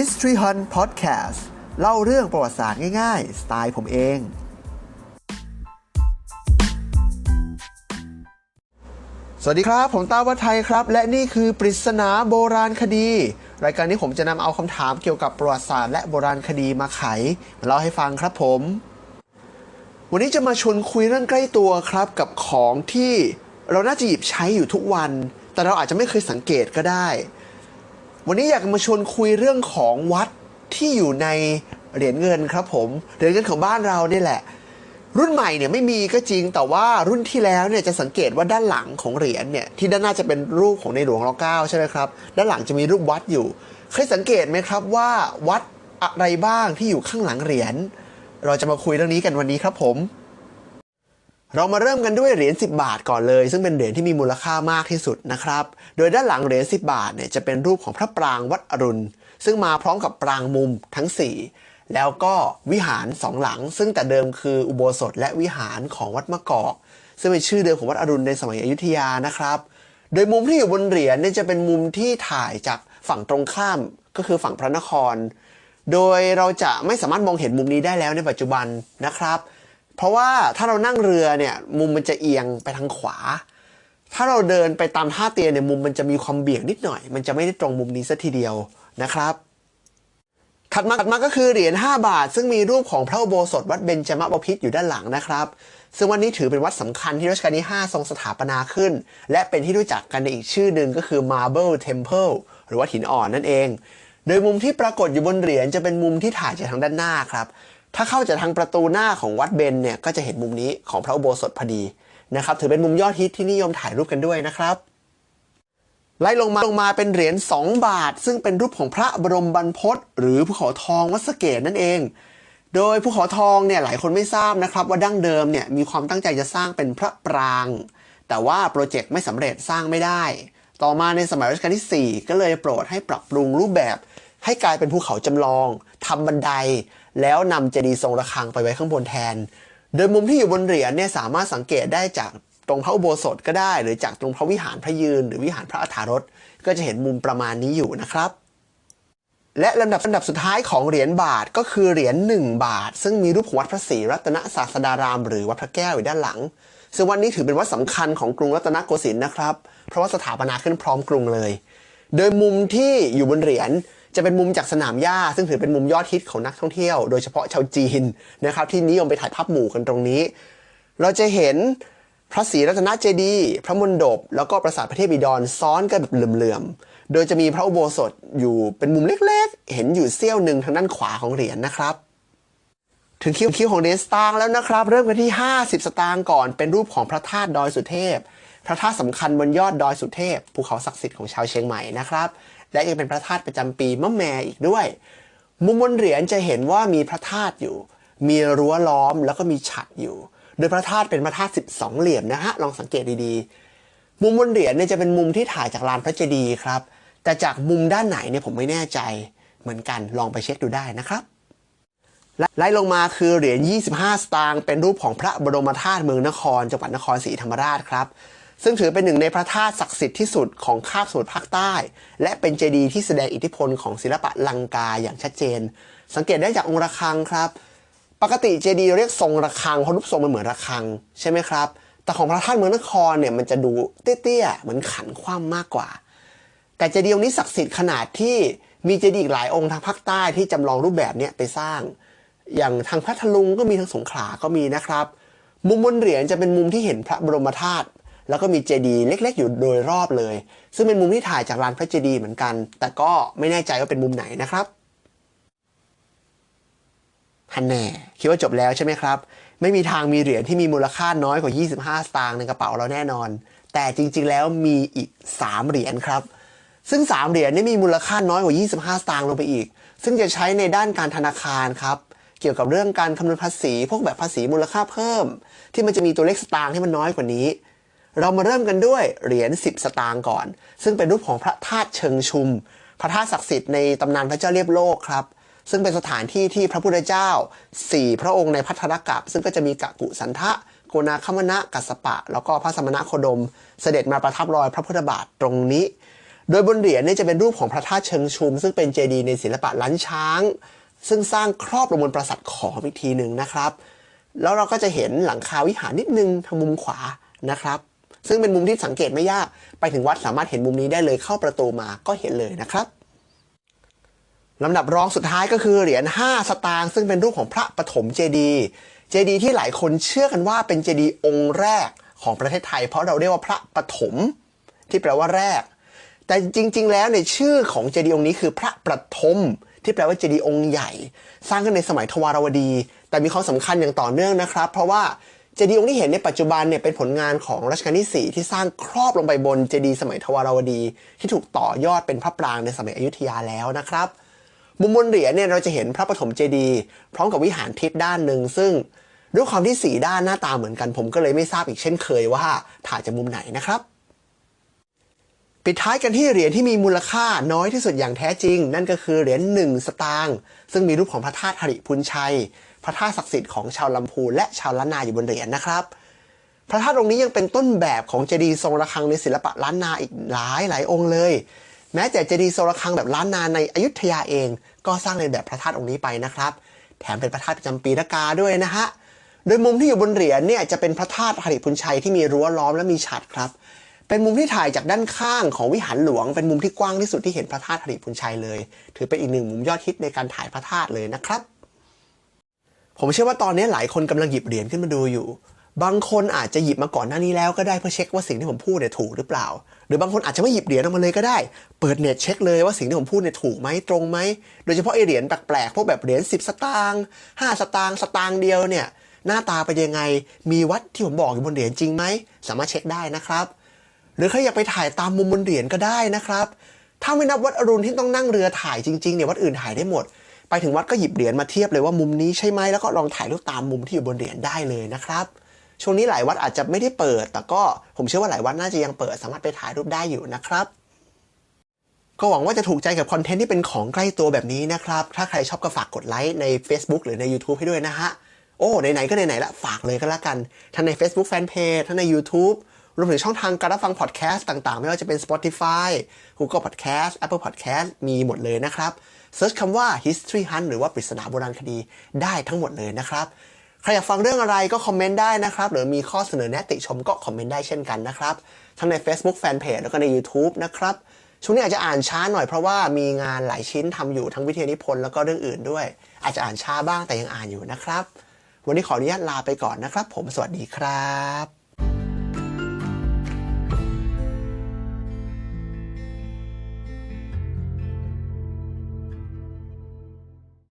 History Hunt Podcast เล่าเรื่องประวัติศาสตร์ง่ายๆ สไตล์ผมเอง สวัสดีครับ ผมต้าวัฒไทยครับ และนี่คือปริศนาโบราณคดี รายการนี้ผมจะนำเอาคำถามเกี่ยวกับประวัติศาสตร์และโบราณคดีมาไขมาเล่าให้ฟังครับผม วันนี้จะมาชวนคุยเรื่องใกล้ตัวครับกับของที่เราน่าจะหยิบใช้อยู่ทุกวัน แต่เราอาจจะไม่เคยสังเกตก็ได้ วันนี้อยากมาชวนคุยเรื่องของวัดที่อยู่ในเหรียญเงินครับผมเหรียญเงินของบ้านเราเนี่ยแหละ รุ่นใหม่เนี่ยไม่มีก็จริงแต่ว่ารุ่นที่แล้วเนี่ยจะสังเกตว่าด้านหลังของเหรียญเนี่ยที่ด้านหน้าจะเป็นรูปของในหลวงรัชกาลใช่ไหมครับด้านหลังจะมีรูปวัดอยู่เคยสังเกตไหมครับว่าวัดอะไรบ้างที่อยู่ข้างหลังเหรียญเราจะมาคุยเรื่องนี้กันวันนี้ครับผม เรามาเริ่มกันด้วยเหรียญ10 บาทก่อนเลย ซึ่งเป็นเหรียญที่มีมูลค่ามากที่สุดนะครับ โดยด้านหลังเหรียญ10 บาทเนี่ยจะเป็นรูปของพระปรางวัดอรุณ ซึ่งมาพร้อมกับปรางมุมทั้ง 4 แล้วก็วิหารสองหลัง ซึ่งแต่เดิมคืออุโบสถและวิหารของวัดมะกอก ซึ่งเป็นชื่อเดิมของวัดอรุณในสมัยอยุธยานะครับ โดยมุมที่อยู่บนเหรียญเนี่ยจะเป็นมุมที่ถ่ายจากฝั่งตรงข้ามก็คือฝั่งพระนคร โดยเราจะไม่สามารถมองเห็นมุมนี้ได้แล้วในปัจจุบันนะครับ เพราะว่าถ้าเรานั่งเรือเนี่ยมุมมันจะเอียงไปทางขวา ถ้าเราเดินไปตามท่าเตียเนี่ยมุมมันจะมีความเบี่ยงนิดหน่อย มันจะไม่ได้ตรงมุมนี้ซะทีเดียวนะครับถัดมาถัดมาก็คือเหรียญ5บาท ซึ่งมีรูปของพระอุโบสถวัดเบญจมบพิตรอยู่ด้านหลังนะครับ ซึ่งวันนี้ถือเป็นวัดสำคัญที่รัชกาลที่ 5 ทรงสถาปนาขึ้น และเป็นที่รู้จักกันในอีกชื่อหนึ่งก็คือ Marble Temple หรือว่าหินอ่อนนั่นเอง โดยมุมที่ปรากฏอยู่บนเหรียญจะเป็นมุมที่ถ่ายจากทางด้านหน้าครับ ถ้าเข้าจากทางประตูหน้าของวัดเบนเนี่ยก็จะเห็นมุมนี้ของพระอุโบสถพอดีนะครับถือเป็นมุมยอดฮิตที่นิยมถ่ายรูปกันด้วยนะครับไล่ลงมาลงมาเป็นเหรียญ2 บาท ซึ่งเป็นรูปของพระบรมบรรพตหรือภูเขาทองวัดสเกตนั่นเอง โดยภูเขาทองเนี่ยหลายคนไม่ทราบนะครับ ว่าดั้งเดิมเนี่ยมีความตั้งใจจะสร้างเป็นพระปราง แต่ว่าโปรเจกต์ไม่สำเร็จสร้างไม่ได้ ต่อมาในสมัยรัชกาลที่ 4 ก็เลยโปรดให้ปรับปรุงรูปแบบ ให้กลายเป็นภูเขาจำลองทำบันได แล้วนำเจดีย์ทรงระฆังไปไว้ข้างบนแทน โดยมุมที่อยู่บนเหรียญเนี่ยสามารถสังเกตได้จากตรงพระอุโบสถก็ได้ หรือจากตรงพระวิหารพระยืน หรือวิหารพระอัฐารถก็จะเห็นมุมประมาณนี้อยู่นะครับ และลำดับลำดับสุดท้ายของเหรียญบาทก็คือเหรียญ1บาท ซึ่งมีรูปของวัดพระศรีรัตนศาสดาราม หรือวัดพระแก้วอยู่ด้านหลัง ซึ่งวันนี้ถือเป็นวัดสำคัญของกรุงรัตนโกสินทร์นะครับ เพราะว่าสถาปนาขึ้นพร้อมกรุงเลย โดยมุมที่อยู่บนเหรียญ จะเป็นมุมจากสนามหญ้า ซึ่งถือเป็นมุมยอดฮิตของนักท่องเที่ยว โดยเฉพาะชาวจีนนะครับที่นิยมไปถ่ายภาพหมู่กันตรงนี้ เราจะเห็นพระศรีรัตนเจดีย์พระมณฑปแล้วก็ปราสาทพระเทพบิดรซ้อนกันแบบเหลื่อมๆ โดยจะมีพระอุโบสถอยู่เป็นมุมเล็กๆ เห็นอยู่เสี้ยวหนึ่งทางด้านขวาของเหรียญนะครับ ถึงคิวคิวของเหรียญสตางค์แล้วนะครับ เริ่มกันที่ 50 สตางค์ก่อนเป็นรูปของพระธาตุดอยสุเทพ พระธาตุสำคัญบนยอดดอยสุเทพภูเขาศักดิ์สิทธิ์ของชาวเชียงใหม่นะครับ และยังเป็นพระธาตุประจำปีมะแมอีกด้วย มุมบนเหรียญจะเห็นว่ามีพระธาตุอยู่ มีรั้วล้อมแล้วก็มีฉัตรอยู่ โดยพระธาตุเป็นพระธาตุ12 เหลี่ยมนะฮะลองสังเกตดีๆ มุมบนเหรียญเนี่ยจะเป็นมุมที่ถ่ายจากลานพระเจดีย์ครับ แต่จากมุมด้านไหนเนี่ยผมไม่แน่ใจ เหมือนกันลองไปเช็คดูได้นะครับไล่ลงมาคือเหรียญ 25 สตางค์เป็นรูปของพระบรมธาตุเมืองนครจังหวัดนครศรีธรรมราชครับ ซึ่งถือเป็นหนึ่งในพระธาตุศักดิ์สิทธิ์ที่สุดของคาบสมุทรภาคใต้ และเป็นเจดีย์ที่แสดงอิทธิพลของศิลปะลังกาอย่างชัดเจน สังเกตได้จากองค์ระฆังครับ ปกติเจดีย์เรียกทรงระฆังเพราะรูปทรงมันเหมือนระฆังใช่ไหมครับ แต่ของพระธาตุเมืองนครเนี่ยมันจะดูเตี้ยๆเหมือนขันคว่ำมากกว่า แต่เจดีย์องค์นี้ศักดิ์สิทธิ์ขนาดที่มีเจดีย์อีกหลายองค์ทางภาคใต้ที่จำลองรูปแบบเนี้ยไปสร้าง อย่างทางพัทลุงก็มีทางสงขลาก็มีนะครับ มุมบนเหรียญจะเป็นมุมที่เห็นพระบรมธาตุ แล้วก็มีเจดีย์เล็ก ๆ อยู่โดยรอบเลย ซึ่งเป็นมุมที่ถ่ายจากลานพระเจดีย์เหมือนกัน แต่ก็ไม่แน่ใจว่าเป็นมุมไหนนะครับฮันแน่คิดว่าจบแล้วใช่ไหมครับ ไม่มีทางมีเหรียญที่มีมูลค่าน้อยกว่า 25 สตางค์ในกระเป๋าเราแน่นอน แต่จริง ๆ แล้วมีอีก 3 เหรียญครับ ซึ่ง 3 เหรียญนี่มีมูลค่าน้อยกว่า 25 สตางค์ลงไปอีก ซึ่งจะใช้ในด้านการธนาคารครับเกี่ยวกับเรื่องการคำนวณภาษี พวกแบบภาษีมูลค่าเพิ่ม ที่มันจะมีตัวเลขสตางค์ที่มันน้อยกว่านี้ เรามาเริ่มกันด้วยเหรียญ10 สตางค์ก่อน ซึ่งเป็นรูปของพระธาตุเชิงชุม พระธาตุศักดิ์สิทธิ์ในตำนานพระเจ้าเรียบโลกครับ ซึ่งเป็นสถานที่ที่พระพุทธเจ้า 4 พระองค์ในพัทธรกัปซึ่งก็จะมีกะกุสันทะโกนาคมณะกัสปะ แล้วก็พระสมณโคดม เสด็จมาประทับรอยพระพุทธบาทตรงนี้ โดยบนเหรียญนี่จะเป็นรูปของพระธาตุเชิงชุม ซึ่งเป็นเจดีย์ในศิลปะล้านช้าง ซึ่งสร้างครอบลงบนปราสาทขอมอีกทีหนึ่งนะครับ แล้วเราก็จะเห็นหลังคาวิหารนิดนึงทางมุมขวานะครับ ซึ่งเป็นมุมที่สังเกตไม่ยาก ไปถึงวัดสามารถเห็นมุมนี้ได้เลยเข้าประตูมาก็เห็นเลยนะครับลำดับรองสุดท้ายก็คือเหรียญ 5 สตางค์ซึ่งเป็นรูปของพระปฐมเจดีย์เจดีย์ที่หลายคนเชื่อกันว่าเป็นเจดีย์องค์แรกของประเทศไทย เพราะเราเรียกว่าพระปฐมที่แปลว่าแรก แต่จริง ๆ แล้วในชื่อของเจดีย์องค์นี้คือพระประทมที่แปลว่าเจดีย์องค์ใหญ่ สร้างขึ้นในสมัยทวารวดี แต่มีความสำคัญอย่างต่อเนื่องนะครับ เพราะว่า เจดีย์องค์ที่เห็นในปัจจุบันเนี่ยเป็นผลงานของรัชกาลที่ 4 ที่สร้างครอบลงไปบนเจดีย์สมัยทวารวดี ที่ถูกต่อยอดเป็นพระปรางในสมัยอยุธยาแล้วนะครับมุมบนเหรียญเนี่ยเราจะเห็นพระปฐมเจดีย์พร้อมกับวิหารทิศด้านหนึ่งซึ่งด้วยความที่สีด้านหน้าตาเหมือนกันผมก็เลยไม่ทราบอีกเช่นเคยว่าถ่ายจากมุมไหนนะครับ ปิดท้ายกันที่เหรียญที่มีมูลค่าน้อยที่สุดอย่างแท้จริง นั่นก็คือเหรียญหนึ่งสตางค์ซึ่งมีรูปของพระธาตุหริพุนชัย พระธาตุศักดิ์สิทธิ์ของชาวลำพูนและชาวล้านนาอยู่บนเหรียญนะครับ พระธาตุองค์นี้ยังเป็นต้นแบบของเจดีย์ทรงระฆังในศิลปะล้านนาอีกหลายหลายองค์เลย แม้แต่เจดีย์ทรงระฆังแบบล้านนาในอยุธยาเอง ก็สร้างในแบบพระธาตุองค์นี้ไปนะครับ แถมเป็นพระธาตุประจำปีละกาด้วยนะฮะโดยมุมที่อยู่บนเหรียญเนี่ยจะเป็นพระธาตุหริพุนชัยที่มีรั้วล้อมและมีฉัตรครับ เป็นมุมที่ถ่ายจากด้านข้างของวิหารหลวง เป็นมุมที่กว้างที่สุดที่เห็นพระธาตุหริพุนชัยเลย ถือเป็นอีกหนึ่งมุมยอดฮิตในการถ่ายพระธาตุเลยนะครับ ผมเชื่อว่าตอนนี้หลายคนกำลังหยิบเหรียญขึ้นมาดูอยู่ บางคนอาจจะหยิบมาก่อนหน้านี้แล้วก็ได้เพื่อเช็คว่าสิ่งที่ผมพูดเนี่ยถูกหรือเปล่า หรือบางคนอาจจะไม่หยิบเหรียญออกมาเลยก็ได้ เปิดเน็ตเช็คเลยว่าสิ่งที่ผมพูดเนี่ยถูกไหมตรงไหม โดยเฉพาะไอเหรียญแปลกๆพวกแบบเหรียญ10 สตางค์5สตางค์สตางค์เดียวเนี่ยหน้าตาเป็นยังไง มีวัดที่ผมบอกอยู่บนเหรียญจริงไหม สามารถเช็คได้นะครับ หรือใครอยากไปถ่ายตามมุมบนเหรียญก็ได้นะครับ ถ้าไม่นับวัดอรุณที่ต้องนั่งเรือถ่ายจริงๆเนี่ยวัดอื่นถ่ายได้หมด ไปถึงวัดก็หยิบเหรียญมาเทียบเลยว่ามุมนี้ใช่ไหมแล้วก็ลองถ่ายรูปตามมุมที่อยู่บนเหรียญได้เลยนะครับช่วงนี้หลายวัดอาจจะไม่ได้เปิด แต่ก็ผมเชื่อว่าหลายวัดน่าจะยังเปิดสามารถไปถ่ายรูปได้อยู่นะครับก็หวังว่าจะถูกใจกับคอนเทนต์ที่เป็นของใกล้ตัวแบบนี้นะครับ ถ้าใครชอบก็ฝากกดไลค์ใน Facebook หรือใน YouTube ให้ด้วยนะฮะ โอ้ ไหนๆ ก็ไหนๆละ ฝากเลยก็แล้วกัน ทั้งใน Facebook Fanpage ทั้งใน YouTube รวมถึงช่องทางการรับฟังพอดแคสต์ต่างๆ ไม่ว่าจะเป็น Spotify Google Podcast Apple Podcast มีหมดเลยนะครับเซิร์ชคำว่า History Hunt หรือว่าปริศนาโบราณคดีได้ทั้งหมดเลยนะครับใครอยากฟังเรื่องอะไรก็คอมเมนต์ได้นะครับ หรือมีข้อเสนอแนะติชมก็คอมเมนต์ได้เช่นกันนะครับ ทั้งใน Facebook Fanpage แล้วก็ใน YouTube นะครับช่วงนี้อาจจะอ่านช้าหน่อยเพราะว่ามีงานหลายชิ้นทำอยู่ทั้งวิทยานิพนธ์แล้วก็เรื่องอื่นด้วย อาจจะอ่านช้าบ้างแต่ยังอ่านอยู่นะครับ วันนี้ขออนุญาตลาไปก่อนนะครับ ผมสวัสดีครับ